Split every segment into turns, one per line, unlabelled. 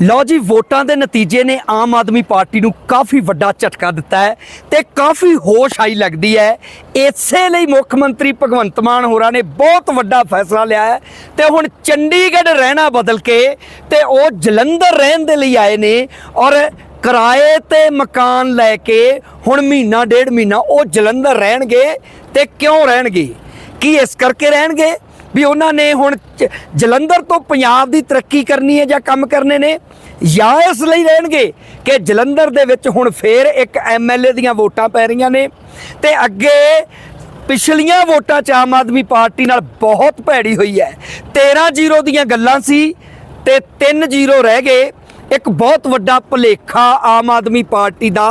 ਲਓ ਜੀ, ਵੋਟਾਂ ਦੇ ਨਤੀਜੇ ਨੇ ਆਮ ਆਦਮੀ ਪਾਰਟੀ ਨੂੰ ਕਾਫੀ ਵੱਡਾ ਝਟਕਾ ਦਿੱਤਾ ਹੈ ਤੇ ਕਾਫੀ ਹੋਸ਼ ਆਈ ਲੱਗਦੀ ਹੈ। ਇਸੇ ਲਈ ਮੁੱਖ ਮੰਤਰੀ ਭਗਵੰਤ ਮਾਨ ਹੋਰਾਂ ਨੇ ਬਹੁਤ ਵੱਡਾ ਫੈਸਲਾ ਲਿਆ ਹੈ ਤੇ ਹੁਣ ਚੰਡੀਗੜ੍ਹ ਰਹਿਣਾ ਬਦਲ ਕੇ ਤੇ ਉਹ ਜਲੰਧਰ ਰਹਿਣ ਦੇ ਲਈ ਆਏ ਨੇ ਔਰ ਕਿਰਾਏ ਤੇ ਮਕਾਨ ਲੈ ਕੇ ਹੁਣ ਮਹੀਨਾ, ਡੇਢ ਮਹੀਨਾ ਉਹ ਜਲੰਧਰ ਰਹਿਣਗੇ ਤੇ ਕਿਉਂ ਰਹਿਣਗੇ? ਕੀ ਇਸ ਕਰਕੇ ਰਹਿਣਗੇ? ਵੀ ਉਹਨਾਂ ਨੇ ਹੁਣ ਜਲੰਧਰ ਤੋਂ ਪੰਜਾਬ ਦੀ ਤਰੱਕੀ ਕਰਨੀ ਹੈ ਜਾਂ ਕੰਮ ਕਰਨੇ ਨੇ, ਜਾਂ ਇਸ ਲਈ ਰਹਿਣਗੇ ਕਿ ਜਲੰਧਰ ਦੇ ਵਿੱਚ ਹੁਣ ਫੇਰ ਇੱਕ ਐਮਐਲਏ ਦੀਆਂ ਵੋਟਾਂ ਪੈ ਰਹੀਆਂ ਨੇ ਤੇ ਅੱਗੇ ਪਿਛਲੀਆਂ ਵੋਟਾਂ 'ਚ ਆਮ ਆਦਮੀ ਪਾਰਟੀ ਨਾਲ ਬਹੁਤ ਭੈੜੀ ਹੋਈ ਹੈ। 13-0 ਦੀਆਂ ਗੱਲਾਂ ਸੀ ਤੇ 3-0 ਰਹਿ ਗਏ। ਇੱਕ ਬਹੁਤ ਵੱਡਾ ਭੁਲੇਖਾ ਆਮ ਆਦਮੀ ਪਾਰਟੀ ਦਾ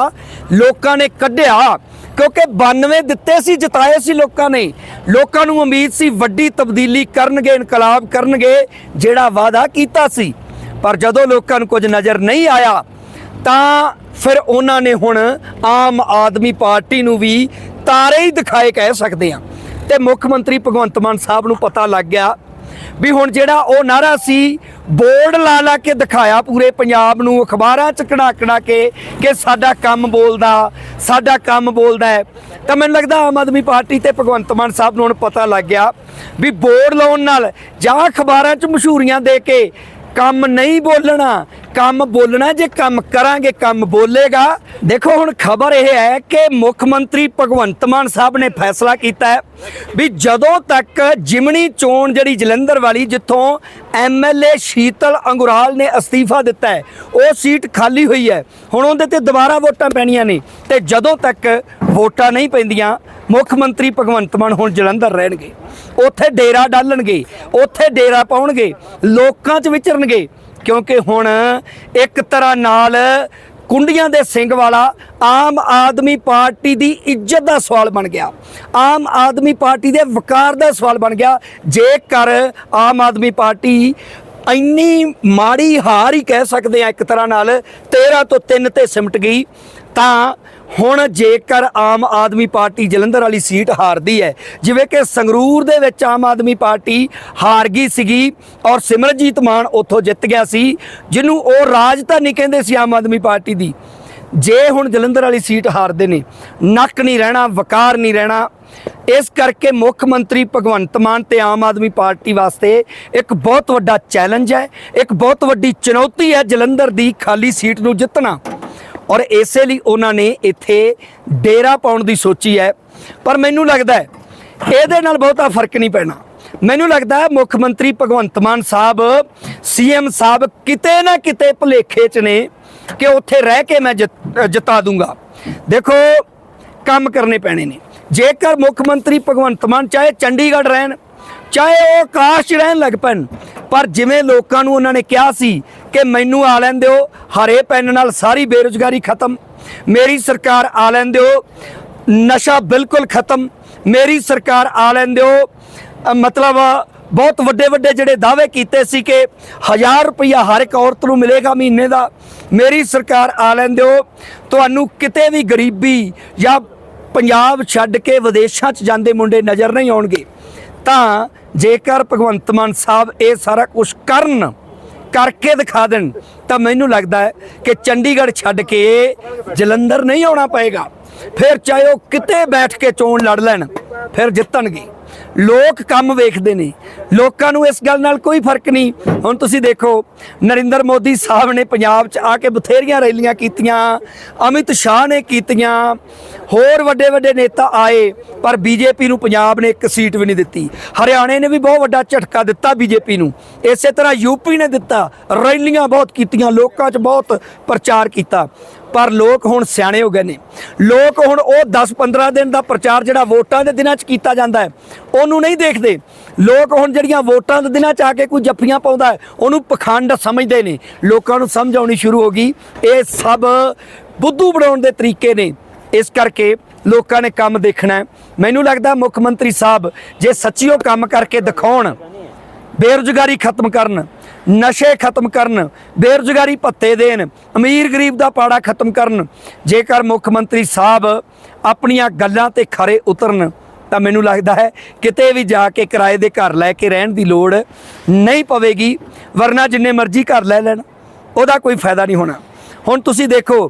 ਲੋਕਾਂ ਨੇ ਕੱਢਿਆ ਕਿਉਂਕਿ 92 ਦਿੱਤੇ ਸੀ, ਜਿਤਾਏ ਸੀ ਲੋਕਾਂ ਨੇ। ਲੋਕਾਂ ਨੂੰ ਉਮੀਦ ਸੀ ਵੱਡੀ ਤਬਦੀਲੀ ਕਰਨਗੇ, ਇਨਕਲਾਬ ਕਰਨਗੇ, ਜਿਹੜਾ ਵਾਅਦਾ ਕੀਤਾ ਸੀ। ਪਰ ਜਦੋਂ ਲੋਕਾਂ ਨੂੰ ਕੁਝ ਨਜ਼ਰ ਨਹੀਂ ਆਇਆ, ਤਾਂ ਫਿਰ ਉਹਨਾਂ ਨੇ ਹੁਣ ਆਮ ਆਦਮੀ ਪਾਰਟੀ ਨੂੰ ਵੀ ਤਾਰੇ ਹੀ ਦਿਖਾਏ ਕਹਿ ਸਕਦੇ ਆ ਤੇ ਮੁੱਖ ਮੰਤਰੀ ਭਗਵੰਤ ਮਾਨ ਸਾਹਿਬ ਨੂੰ ਪਤਾ ਲੱਗ ਗਿਆ ਵੀ ਹੁਣ ਜਿਹੜਾ ਉਹ ਨਾਰਾ ਸੀ, ਬੋਰਡ ਲਾ ਲਾ ਕੇ ਦਿਖਾਇਆ ਪੂਰੇ ਪੰਜਾਬ ਨੂੰ, ਅਖਬਾਰਾਂ ਚ ਕਢਾ ਕਢਾ ਕੇ ਕਿ ਸਾਡਾ ਕੰਮ ਬੋਲਦਾ, ਸਾਡਾ ਕੰਮ ਬੋਲਦਾ ਹੈ। ਤਾਂ ਮੈਨੂੰ ਲੱਗਦਾ ਆਮ ਆਦਮੀ ਪਾਰਟੀ ਤੇ ਭਗਵੰਤ ਮਾਨ ਸਾਹਿਬ ਨੂੰ ਹੁਣ ਪਤਾ ਲੱਗ ਗਿਆ ਵੀ ਬੋਰਡ ਲਾਉਣ ਨਾਲ ਜਾਂ ਅਖਬਾਰਾਂ ਚ ਮਸ਼ਹੂਰੀਆਂ ਦੇ ਕੇ ਕੰਮ ਨਹੀਂ ਬੋਲਣਾ ਕੰਮ ਬੋਲਣਾ, ਜੇ ਕੰਮ ਕਰਾਂਗੇ, ਕੰਮ ਬੋਲੇਗਾ। ਦੇਖੋ, ਹੁਣ ਖਬਰ ਇਹ ਹੈ ਕਿ ਮੁੱਖ ਮੰਤਰੀ ਭਗਵੰਤ ਮਾਨ ਸਾਹਿਬ ਨੇ ਫੈਸਲਾ ਕੀਤਾ ਹੈ ਵੀ ਜਦੋਂ ਤੱਕ ਜਿਮਣੀ ਚੋਣ ਜਿਹੜੀ ਜਲੰਧਰ ਵਾਲੀ, ਜਿੱਥੋਂ ਐਮਐਲਏ ਸ਼ੀਤਲ ਅੰਗੁਰਾਲ ਨੇ ਅਸਤੀਫਾ ਦਿੱਤਾ ਹੈ, ਉਹ ਸੀਟ ਖਾਲੀ ਹੋਈ ਹੈ। ਹੁਣ ਉਹਦੇ ਤੇ ਦੁਬਾਰਾ ਵੋਟਾਂ ਪੈਣੀਆਂ ਨੇ ਤੇ ਜਦੋਂ ਤੱਕ ਵੋਟਾਂ ਨਹੀਂ ਪੈਂਦੀਆਂ, ਮੁੱਖ ਮੰਤਰੀ ਭਗਵੰਤ ਮਾਨ ਹੁਣ ਜਲੰਧਰ ਰਹਿਣਗੇ। ਉੱਥੇ ਡੇਰਾ ਡਾਲਣਗੇ, ਉੱਥੇ ਡੇਰਾ ਪਾਉਣਗੇ, ਲੋਕਾਂ 'ਚ ਵਿਚਰਨਗੇ। ਕਿਉਂਕਿ ਹੁਣ ਇੱਕ ਤਰ੍ਹਾਂ ਨਾਲ ਕੁੰਡੀਆਂ ਦੇ ਸਿੰਘ ਵਾਲਾ ਆਮ ਆਦਮੀ ਪਾਰਟੀ ਦੀ ਇੱਜ਼ਤ ਦਾ ਸਵਾਲ ਬਣ ਗਿਆ। ਆਮ ਆਦਮੀ ਪਾਰਟੀ ਦੇ ਵਕਾਰ ਦਾ ਸਵਾਲ ਬਣ ਗਿਆ। ਜੇਕਰ ਆਮ ਆਦਮੀ ਪਾਰਟੀ ਇੰਨੀ ਮਾੜੀ ਹਾਰ ਹੀ ਕਹਿ ਸਕਦੇ ਆ ਇੱਕ ਤਰ੍ਹਾਂ ਨਾਲ 13 ਤੋਂ 3 ਤੇ ਸਿਮਟ ਗਈ। ਤਾਂ ਹੁਣ ਜੇਕਰ ਆਮ ਆਦਮੀ ਪਾਰਟੀ ਜਲੰਧਰ ਵਾਲੀ ਸੀਟ ਹਾਰਦੀ ਹੈ, ਜਿਵੇਂ ਕਿ ਸੰਗਰੂਰ ਦੇ ਵਿੱਚ ਆਮ ਆਦਮੀ ਪਾਰਟੀ ਹਾਰ ਗਈ ਸੀਗੀ ਔਰ ਸਿਮਰਜੀਤ ਮਾਨ ਉੱਥੋਂ ਜਿੱਤ ਗਿਆ ਸੀ, ਜਿਹਨੂੰ ਉਹ ਰਾਜਧਾਨੀ ਕਹਿੰਦੇ ਸੀ ਆਮ ਆਦਮੀ ਪਾਰਟੀ ਦੀ। ਜੇ ਹੁਣ ਜਲੰਧਰ ਵਾਲੀ ਸੀਟ ਹਾਰਦੇ ਨੇ, ਨੱਕ ਨਹੀਂ ਰਹਿਣਾ, ਵਕਾਰ ਨਹੀਂ ਰਹਿਣਾ, ਇਸ ਕਰਕੇ ਮੁੱਖ ਮੰਤਰੀ ਭਗਵੰਤ ਮਾਨ ਤੇ ਆਮ ਆਦਮੀ ਪਾਰਟੀ ਵਾਸਤੇ ਇੱਕ ਬਹੁਤ ਵੱਡਾ ਚੈਲੰਜ ਹੈ, ਇੱਕ ਬਹੁਤ ਵੱਡੀ ਚੁਣੌਤੀ ਹੈ ਜਲੰਧਰ ਦੀ ਖਾਲੀ ਸੀਟ ਨੂੰ ਜਿੱਤਣਾ। ਔਰ ਇਸੇ ਲਈ ਉਹਨਾਂ ਨੇ ਇੱਥੇ ਡੇਰਾ ਪਾਉਣ ਦੀ ਸੋਚੀ ਹੈ। ਪਰ ਮੈਨੂੰ ਲੱਗਦਾ ਹੈ, ਇਹਦੇ ਨਾਲ ਬਹੁਤਾ ਫ਼ਰਕ ਨਹੀਂ ਪੈਣਾ। ਮੈਨੂੰ ਲੱਗਦਾ ਹੈ, ਮੁੱਖ ਮੰਤਰੀ ਭਗਵੰਤ ਮਾਨ ਸਾਹਿਬ, ਸੀਐਮ ਸਾਹਿਬ ਕਿਤੇ ਨਾ ਕਿਤੇ ਭੁਲੇਖੇ 'ਚ ਨੇ ਕਿ ਉੱਥੇ ਰਹਿ ਕੇ ਮੈਂ ਜਿੱਤ- ਜਿਤਾ ਦੂੰਗਾ। ਦੇਖੋ, ਕੰਮ ਕਰਨੇ ਪੈਣੇ ਨੇ। ਜੇਕਰ ਮੁੱਖ ਮੰਤਰੀ ਭਗਵੰਤ ਮਾਨ ਚਾਹੇ ਚੰਡੀਗੜ੍ਹ ਰਹਿਣ, ਚਾਹੇ ਉਹ ਆਕਾਸ਼ 'ਚ ਰਹਿਣ ਲੱਗ ਪੈਣ ਪਰ ਜਿਵੇਂ ਲੋਕਾਂ ਨੂੰ ਉਹਨਾਂ ਨੇ ਕਿਹਾ ਸੀ ਕਿ ਮੈਨੂੰ ਆ ਲੈਣ ਦਿਓ, ਹਰੇ ਪੈਨ ਨਾਲ ਸਾਰੀ ਬੇਰੁਜ਼ਗਾਰੀ ਖਤਮ। ਮੇਰੀ ਸਰਕਾਰ ਆ ਲੈਣ ਦਿਓ, ਨਸ਼ਾ ਬਿਲਕੁਲ ਖਤਮ। ਮੇਰੀ ਸਰਕਾਰ ਆ ਲੈਣ ਦਿਓ। ਮਤਲਬ ਬਹੁਤ ਵੱਡੇ ਵੱਡੇ ਜਿਹੜੇ ਦਾਅਵੇ ਕੀਤੇ ਸੀ ਕਿ 1000 ਰੁਪਇਆ ਹਰ ਇੱਕ ਔਰਤ ਨੂੰ ਮਿਲੇਗਾ ਮਹੀਨੇ ਦਾ। ਮੇਰੀ ਸਰਕਾਰ ਆ ਲੈਣ ਦਿਓ। ਤੁਹਾਨੂੰ ਕਿਤੇ ਵੀ ਗਰੀਬੀ ਜਾਂ ਪੰਜਾਬ ਛੱਡ ਕੇ ਵਿਦੇਸ਼ਾਂ 'ਚ ਜਾਂਦੇ ਮੁੰਡੇ ਨਜ਼ਰ ਨਹੀਂ ਆਉਣਗੇ। ਤਾਂ ਜੇਕਰ ਭਗਵੰਤ ਮਾਨ ਸਾਹਿਬ ਇਹ ਸਾਰਾ ਕੁਝ ਕਰਨ, ਕਰਕੇ ਦਿਖਾ ਦੇਣ, ਤਾਂ ਮੈਨੂੰ ਲੱਗਦਾ ਹੈ ਕਿ ਚੰਡੀਗੜ੍ਹ ਛੱਡ ਕੇ ਜਲੰਧਰ ਨਹੀਂ ਆਉਣਾ ਪਏਗਾ। ਫਿਰ ਚਾਹੇ ਉਹ ਕਿਤੇ ਬੈਠ ਕੇ ਚੋਣ ਲੜ ਲੈਣ, ਫਿਰ ਜਿੱਤਣਗੇ। ਲੋਕ ਕੰਮ ਵੇਖਦੇ ਨੇ। ਲੋਕਾਂ ਨੂੰ ਇਸ ਗੱਲ ਨਾਲ ਕੋਈ ਫ਼ਰਕ ਨਹੀਂ। ਹੁਣ ਤੁਸੀਂ ਦੇਖੋ, ਨਰਿੰਦਰ ਮੋਦੀ ਸਾਹਿਬ ਨੇ ਪੰਜਾਬ 'ਚ ਆ ਕੇ ਬਥੇਰੀਆਂ ਰੈਲੀਆਂ ਕੀਤੀਆਂ, ਅਮਿਤ ਸ਼ਾਹ ਨੇ ਕੀਤੀਆਂ, ਹੋਰ ਵੱਡੇ ਵੱਡੇ ਨੇਤਾ ਆਏ, ਪਰ ਬੀਜੇਪੀ ਨੂੰ ਪੰਜਾਬ ਨੇ ਇੱਕ ਸੀਟ ਵੀ ਨਹੀਂ ਦਿੱਤੀ। ਹਰਿਆਣੇ ਨੇ ਵੀ ਬਹੁਤ ਵੱਡਾ ਝਟਕਾ ਦਿੱਤਾ ਬੀਜੇਪੀ ਨੂੰ। ਇਸੇ ਤਰ੍ਹਾਂ ਯੂਪੀ ਨੇ ਦਿੱਤਾ, ਰੈਲੀਆਂ ਬਹੁਤ ਕੀਤੀਆਂ, ਲੋਕਾਂ 'ਚ ਬਹੁਤ ਪ੍ਰਚਾਰ ਕੀਤਾ। ਪਰ ਲੋਕ ਹੁਣ ਸਿਆਣੇ ਹੋ ਗਏ ਨੇ। ਲੋਕ ਹੁਣ ਉਹ 10-15 ਦਿਨ ਦਾ ਪ੍ਰਚਾਰ ਜਿਹੜਾ ਵੋਟਾਂ ਦੇ ਦਿਨਾਂ 'ਚ ਕੀਤਾ ਜਾਂਦਾ ਹੈ, ਉਹਨੂੰ ਨਹੀਂ ਦੇਖਦੇ। ਲੋਕ ਹੁਣ ਜਿਹੜੀਆਂ ਵੋਟਾਂ ਦੇ ਦਿਨਾਂ 'ਚ ਆ ਕੇ ਕੋਈ ਜੱਫੀਆਂ ਪਾਉਂਦਾ ਹੈ, ਉਹਨੂੰ ਪਖੰਡ ਸਮਝਦੇ ਨੇ। ਲੋਕਾਂ ਨੂੰ ਸਮਝ ਆਉਣੀ ਸ਼ੁਰੂ ਹੋ ਗਈ। ਇਹ ਸਭ ਬੁੱਧੂ ਬਣਾਉਣ ਦੇ ਤਰੀਕੇ ਨੇ। ਇਸ ਕਰਕੇ ਲੋਕਾਂ ਨੇ ਕੰਮ ਦੇਖਣਾ ਮੈਨੂੰ ਲੱਗਦਾ ਮੁੱਖ ਮੰਤਰੀ ਸਾਹਿਬ ਜੇ ਸੱਚੀ ਉਹ ਕੰਮ ਕਰਕੇ ਦਿਖਾਉਣ ਬੇਰੁਜ਼ਗਾਰੀ ਖਤਮ ਕਰਨ, ਨਸ਼ੇ ਖਤਮ ਕਰਨ, ਬੇਰੁਜ਼ਗਾਰੀ ਭੱਤੇ ਦੇਣ, ਅਮੀਰ ਗਰੀਬ ਦਾ ਪਾੜਾ ਖਤਮ ਕਰਨ, ਜੇਕਰ ਮੁੱਖ ਮੰਤਰੀ ਸਾਹਿਬ ਆਪਣੀਆਂ ਗੱਲਾਂ ਤੇ ਖਰੇ ਉਤਰਨ, ਤਾਂ ਮੈਨੂੰ ਲੱਗਦਾ ਹੈ ਕਿਤੇ ਵੀ ਜਾ ਕੇ ਕਿਰਾਏ ਦੇ ਘਰ ਲੈ ਕੇ ਰਹਿਣ ਦੀ ਲੋੜ ਨਹੀਂ ਪਵੇਗੀ, ਵਰਨਾ ਜਿੰਨੇ ਮਰਜ਼ੀ ਘਰ ਲੈ ਲੈਣ, ਉਹਦਾ ਕੋਈ ਫਾਇਦਾ ਨਹੀਂ ਹੋਣਾ। ਹੁਣ ਤੁਸੀਂ ਦੇਖੋ,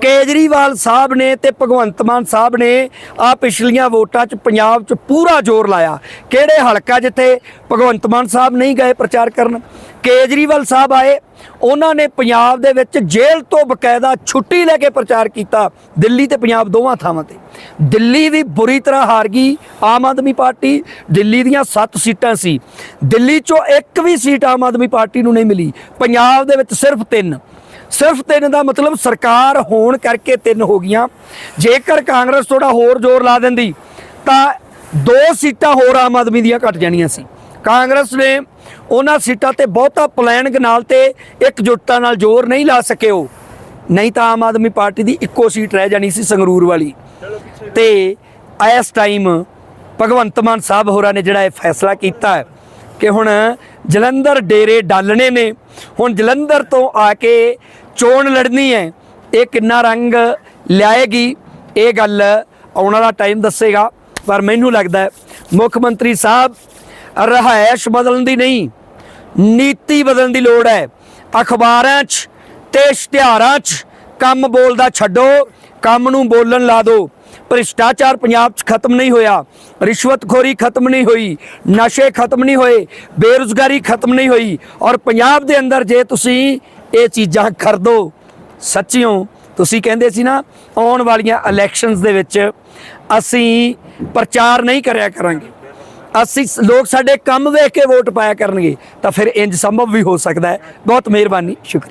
ਕੇਜਰੀਵਾਲ ਸਾਹਿਬ ਨੇ ਤੇ ਭਗਵੰਤ ਮਾਨ ਸਾਹਿਬ ਨੇ ਆ ਪਿਛਲੀਆਂ ਵੋਟਾਂ 'ਚ ਪੰਜਾਬ 'ਚ ਪੂਰਾ ਜ਼ੋਰ ਲਾਇਆ। ਕਿਹੜੇ ਹਲਕਾ ਜਿੱਥੇ ਭਗਵੰਤ ਮਾਨ ਸਾਹਿਬ ਨਹੀਂ ਗਏ ਪ੍ਰਚਾਰ ਕਰਨ? ਕੇਜਰੀਵਾਲ ਸਾਹਿਬ ਆਏ, ਉਹਨਾਂ ਨੇ ਪੰਜਾਬ ਦੇ ਵਿੱਚ ਜੇਲ੍ਹ ਤੋਂ ਬਕਾਇਦਾ ਛੁੱਟੀ ਲੈ ਕੇ ਪ੍ਰਚਾਰ ਕੀਤਾ, ਦਿੱਲੀ ਤੇ ਪੰਜਾਬ ਦੋਵਾਂ ਥਾਵਾਂ ਤੇ। ਦਿੱਲੀ ਵੀ ਬੁਰੀ ਤਰ੍ਹਾਂ ਹਾਰ ਗਈ ਆਮ ਆਦਮੀ ਪਾਰਟੀ, ਦਿੱਲੀ ਦੀਆਂ 7 ਸੀਟਾਂ ਸੀ। ਦਿੱਲੀ 'ਚੋਂ ਇੱਕ ਵੀ ਸੀਟ ਆਮ ਆਦਮੀ ਪਾਰਟੀ ਨੂੰ ਨਹੀਂ ਮਿਲੀ, ਪੰਜਾਬ ਦੇ ਵਿੱਚ ਸਿਰਫ 3 ਸਿਰਫ ਤਿੰਨ ਦਾ ਮਤਲਬ ਸਰਕਾਰ ਹੋਣ ਕਰਕੇ ਤਿੰਨ ਹੋ ਗਈਆਂ। ਜੇਕਰ ਕਾਂਗਰਸ ਥੋੜਾ ਹੋਰ ਜ਼ੋਰ ਲਾ ਦਿੰਦੀ, ਤਾਂ ਦੋ ਸੀਟਾਂ ਹੋਰ ਆਮ ਆਦਮੀ ਦੀਆਂ ਘਟ ਜਾਣੀਆਂ ਸੀ। ਕਾਂਗਰਸ ਨੇ ਉਹਨਾਂ ਸੀਟਾਂ ਤੇ ਬਹੁਤਾ ਪਲਾਨਿੰਗ ਨਾਲ ਤੇ ਇਕਜੁੱਟਤਾ ਨਾਲ ਜ਼ੋਰ ਨਹੀਂ ਲਾ ਸਕੇ ਉਹ ਨਹੀਂ ਤਾਂ ਆਮ ਆਦਮੀ ਪਾਰਟੀ ਦੀ ਇੱਕੋ ਸੀਟ ਰਹਿ ਜਾਣੀ ਸੀ ਸੰਗਰੂਰ ਵਾਲੀ। ਤੇ ਇਸ ਟਾਈਮ ਭਗਵੰਤ ਮਾਨ ਸਾਹਿਬ ਹੋਰਾਂ ਨੇ ਜਿਹੜਾ ਇਹ ਫੈਸਲਾ ਕੀਤਾ ਹੈ ਕਿ ਹੁਣ ਜਲੰਧਰ ਡੇਰੇ ਡਾਲਣੇ ਨੇ। ਹੁਣ ਜਲੰਧਰ ਤੋਂ ਆ ਕੇ ਚੋਣ ਲੜਨੀ ਹੈ। ਇਹ ਕਿੰਨਾ ਰੰਗ ਲਿਆਏਗੀ? ਇਹ ਗੱਲ ਆਉਣ ਵਾਲਾ ਟਾਈਮ ਦੱਸੇਗਾ। ਪਰ ਮੈਨੂੰ ਲੱਗਦਾ ਮੁੱਖ ਮੰਤਰੀ ਸਾਹਿਬ, ਰਹਾਇਸ਼ ਬਦਲਣ ਦੀ ਨਹੀਂ, ਨੀਤੀ ਬਦਲਣ ਦੀ ਲੋੜ ਹੈ। ਅਖਬਾਰਾਂ 'ਚ ਤੇ ਇਸ਼ਤਿਹਾਰਾਂ 'ਚ ਕੰਮ ਬੋਲਦਾ ਛੱਡੋ, ਕੰਮ ਨੂੰ ਬੋਲਣ ਲਾ ਦਿਓ। ਭ੍ਰਿਸ਼ਟਾਚਾਰ ਪੰਜਾਬ 'ਚ ਖਤਮ ਨਹੀਂ ਹੋਇਆ, ਰਿਸ਼ਵਤਖੋਰੀ ਖਤਮ ਨਹੀਂ ਹੋਈ, ਨਸ਼ੇ ਖਤਮ ਨਹੀਂ ਹੋਏ, ਬੇਰੁਜ਼ਗਾਰੀ ਖਤਮ ਨਹੀਂ ਹੋਈ ਔਰ ਪੰਜਾਬ ਦੇ ਅੰਦਰ ਜੇ ਤੁਸੀਂ ਇਹ ਚੀਜ਼ਾਂ ਕਰ ਦੋ ਸੱਚਿਓ ਤੁਸੀਂ ਕਹਿੰਦੇ ਸੀ ਨਾ, ਆਉਣ ਵਾਲੀਆਂ ਇਲੈਕਸ਼ਨਸ ਦੇ ਵਿੱਚ ਅਸੀਂ ਪ੍ਰਚਾਰ ਨਹੀਂ ਕਰਿਆ ਕਰਾਂਗੇ। ਅਸੀਂ ਲੋਕ ਸਾਡੇ ਕੰਮ ਵੇਖ ਕੇ ਵੋਟ ਪਾਇਆ ਕਰਨਗੇ, ਤਾਂ ਫਿਰ ਇੰਜ ਸੰਭਵ ਵੀ ਹੋ ਸਕਦਾ ਹੈ। ਬਹੁਤ ਮਿਹਰਬਾਨੀ, ਸ਼ੁਕਰੀਆ।